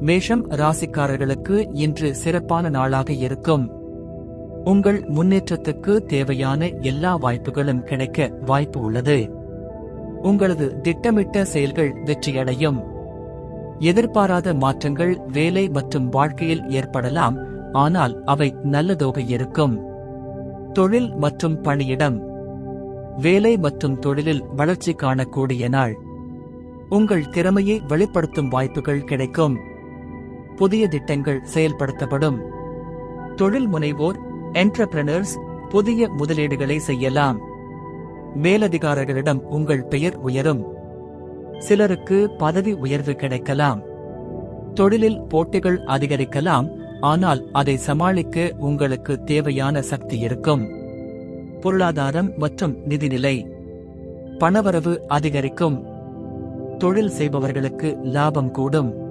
மேஷம் ராசிக்காரர்களுக்கு இன்று சிறப்பான நாளாக இருக்கும். உங்கள் முன்னேற்றத்துக்கு தேவையான எல்லா வாய்ப்புகளும் கிடைக்க வாய்ப்பு உள்ளது. உங்களது திட்டமிட்ட செயல்கள் வெற்றியடையும். எதிர்பாராத மாற்றங்கள் வேலை மற்றும் வாழ்க்கையில் ஏற்படலாம் ஆனால் அவை நல்லதோக இருக்கும். தொழில் மற்றும் பணியிடம். வேலை மற்றும் தொழிலில் வளர்ச்சி காணக்கூடிய நாள். உங்கள் திறமையை வெளிப்படுத்தும் வாய்ப்புகள் கிடைக்கும். புதிய திட்டங்கள் செயல்படுத்தப்படும். தொழில் முனைவோர் என்டர்பிரனர்ஸ் புதிய முதலீடுகளை செய்யலாம். மேலதிகாரிகளிடம் உங்கள் பெயர் உயரும். சிலருக்கு பதவி உயர்வு கிடைக்கலாம். தொழிலில் போட்டிகள் அதிகரிக்கலாம் ஆனால் அதை சமாளிக்க உங்களுக்கு தேவையான சக்தி இருக்கும். பொருளாதாரம் மற்றும் நிதிநிலை. பணவரவு அதிகரிக்கும். தொழில் செய்பவர்களுக்கு லாபம் கூடும்.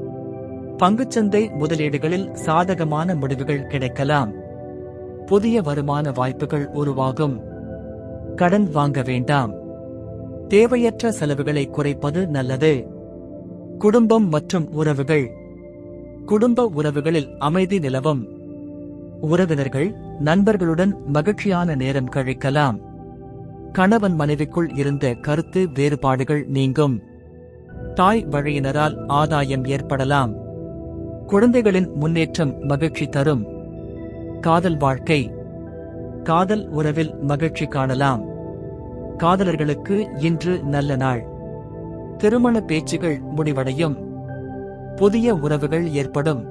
பங்குச்சந்தை முதலீடுகளில் சாதகமான முடிவுகள் கிடைக்கலாம். புதிய வருமான வாய்ப்புகள் உருவாகும். கடன் வாங்க வேண்டாம். தேவையற்ற செலவுகளை குறைப்பது நல்லது. குடும்பம் மற்றும் உறவுகள். குடும்ப உறவுகளில் அமைதி நிலவும். உறவினர்கள் நண்பர்களுடன் மகிழ்ச்சியான நேரம் கழிக்கலாம். கணவன் மனைவிக்குள் இருந்த கருத்து வேறுபாடுகள் நீங்கும். தாய் வழியினரால் ஆதாயம் ஏற்படலாம். குழந்தைகளின் முன்னேற்றம் மகிழ்ச்சி தரும். காதல் வாழ்க்கை. காதல் உறவில் மகிழ்ச்சி காணலாம். காதலர்களுக்கு இன்று நல்ல நாள். திருமண பேச்சுகள் முடிவடையும். புதிய உறவுகள் ஏற்படும்.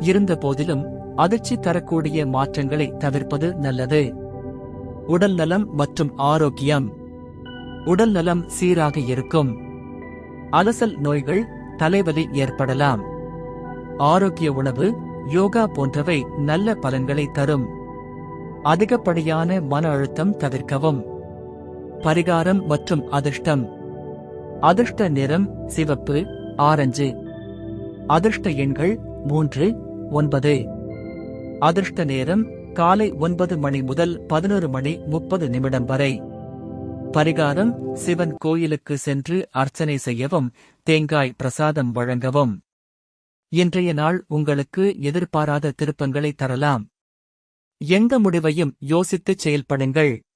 இருந்த போதிலும் அதிர்ச்சி தரக்கூடிய மாற்றங்களை தவிர்ப்பது நல்லது. உடல் நலம் மற்றும் ஆரோக்கியம். உடல் நலம் சீராக இருக்கும். அலசல் நோய்கள் தலைவலி ஏற்படலாம். ஆரோக்கிய உணவு யோகா போன்றவை நல்ல பலன்களை தரும். அதிகப்படியான மன அழுத்தம் தவிர்க்கவும். பரிகாரம் மற்றும் அதிர்ஷ்டம். அதிர்ஷ்ட நிறம் சிவப்பு ஆரஞ்சு. அதிர்ஷ்ட எண்கள் மூன்று ஒன்பது. அதிர்ஷ்ட நேரம் காலை ஒன்பது மணி முதல் பதினொரு மணி முப்பது நிமிடம் வரை. பரிகாரம் சிவன் கோயிலுக்கு சென்று அர்ச்சனை செய்யவும் தேங்காய் பிரசாதம் வழங்கவும். இன்றைய நாள் உங்களுக்கு எதிர்பாராத திருப்பங்களை தரலாம். எந்த முடிவையும் யோசித்துச் செயல்படுங்கள்.